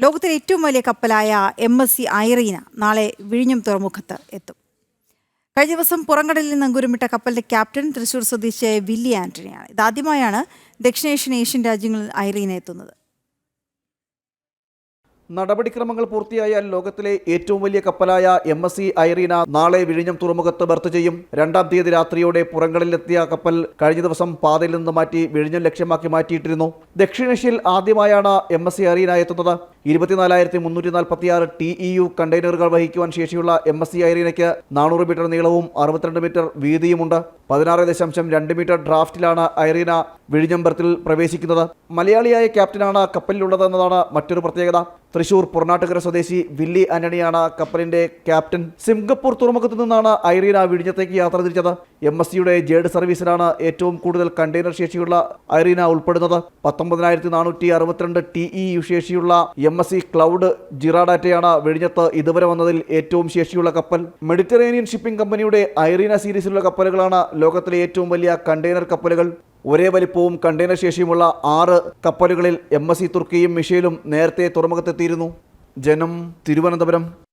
ലോകത്തിലെ ഏറ്റവും വലിയ കപ്പലായ എം എസ് സി ഐറീന നാളെ വിഴിഞ്ഞം തുറമുഖത്ത് എത്തും. കഴിഞ്ഞ ദിവസം പുറംകടലിൽ നിന്ന് അങ്കുരമിട്ട കപ്പലിന്റെ ക്യാപ്റ്റൻ തൃശൂർ സ്വദേശിയായ വില്ലി ആന്റണിയാണ്. ഇതാദ്യമായാണ് ദക്ഷിണേഷ്യൻ ഏഷ്യൻ രാജ്യങ്ങളിൽ ഐറീന എത്തുന്നത്. നടപടിക്രമങ്ങൾ പൂർത്തിയായാൽ ലോകത്തിലെ ഏറ്റവും വലിയ കപ്പലായ എം എസ് സി ഐറീന നാളെ വിഴിഞ്ഞം തുറമുഖത്ത് ബർത്ത് ചെയ്യും. രണ്ടാം തീയതി രാത്രിയോടെ പുറങ്ങളിലെത്തിയ കപ്പൽ കഴിഞ്ഞ ദിവസം പാതയിൽ നിന്ന് മാറ്റി വിഴിഞ്ഞം ലക്ഷ്യമാക്കി മാറ്റിയിട്ടിരുന്നു. ദക്ഷിണേഷ്യയിൽ ആദ്യമായാണ് എം എസ് സി ഐറീന എത്തുന്നത്. ഇരുപത്തിനാലായിരത്തി മുന്നൂറ്റി നാൽപ്പത്തിയാറ് ടി ഇ യു കണ്ടെയ്നറുകൾ വഹിക്കുവാൻ ശേഷിയുള്ള എം എസ് സി ഐറീനയ്ക്ക് നാനൂറ് മീറ്റർ നീളവും അറുപത്തിരണ്ട് മീറ്റർ വീതിയുമുണ്ട്. പതിനാറ് ദശാംശം രണ്ട് മീറ്റർ ഡ്രാഫ്റ്റിലാണ് ഐറീന വിഴിഞ്ഞം ബർത്തിൽ പ്രവേശിക്കുന്നത് മലയാളിയായ ക്യാപ്റ്റനാണ് കപ്പലിലുള്ളതെന്നതാണ് മറ്റൊരു പ്രത്യേകത. തൃശൂർ പുറനാട്ടുകര സ്വദേശി വില്ലി ആന്റണിയാണ് കപ്പലിന്റെ ക്യാപ്റ്റൻ. സിംഗപ്പൂർ തുറമുഖത്തു നിന്നാണ് ഐറീന വിഴിഞ്ഞത്തേക്ക് യാത്ര തിരിച്ചത്. എം എസ് സിയുടെ ജേഡ് സർവീസിലാണ് ഏറ്റവും കൂടുതൽ കണ്ടെയ്നർ ശേഷിയുള്ള ഐറീന ഉൾപ്പെടുന്നത്. പത്തൊമ്പതിനായിരത്തി നാനൂറ്റി അറുപത്തിരണ്ട് ടി ഇ യു ശേഷിയുള്ള എം എസ് സി ക്ലൗഡ് ജിറാഡാറ്റയാണ് വിഴിഞ്ഞത്ത് ഇതുവരെ വന്നതിൽ ഏറ്റവും ശേഷിയുള്ള കപ്പൽ. മെഡിറ്ററേനിയൻ ഷിപ്പിംഗ് കമ്പനിയുടെ ഐറീന സീരീസിലുള്ള കപ്പലുകളാണ് ലോകത്തിലെ ഏറ്റവും വലിയ കണ്ടെയ്നർ കപ്പലുകൾ. ഒരേ വലിപ്പവും കണ്ടെയ്നർ ശേഷിയുമുള്ള ആറ് കപ്പലുകളിൽ എം എസ് സി തുർക്കിയും മിഷേലും നേരത്തെ തുറമുഖത്തെത്തിയിരുന്നു. ജനം തിരുവനന്തപുരം.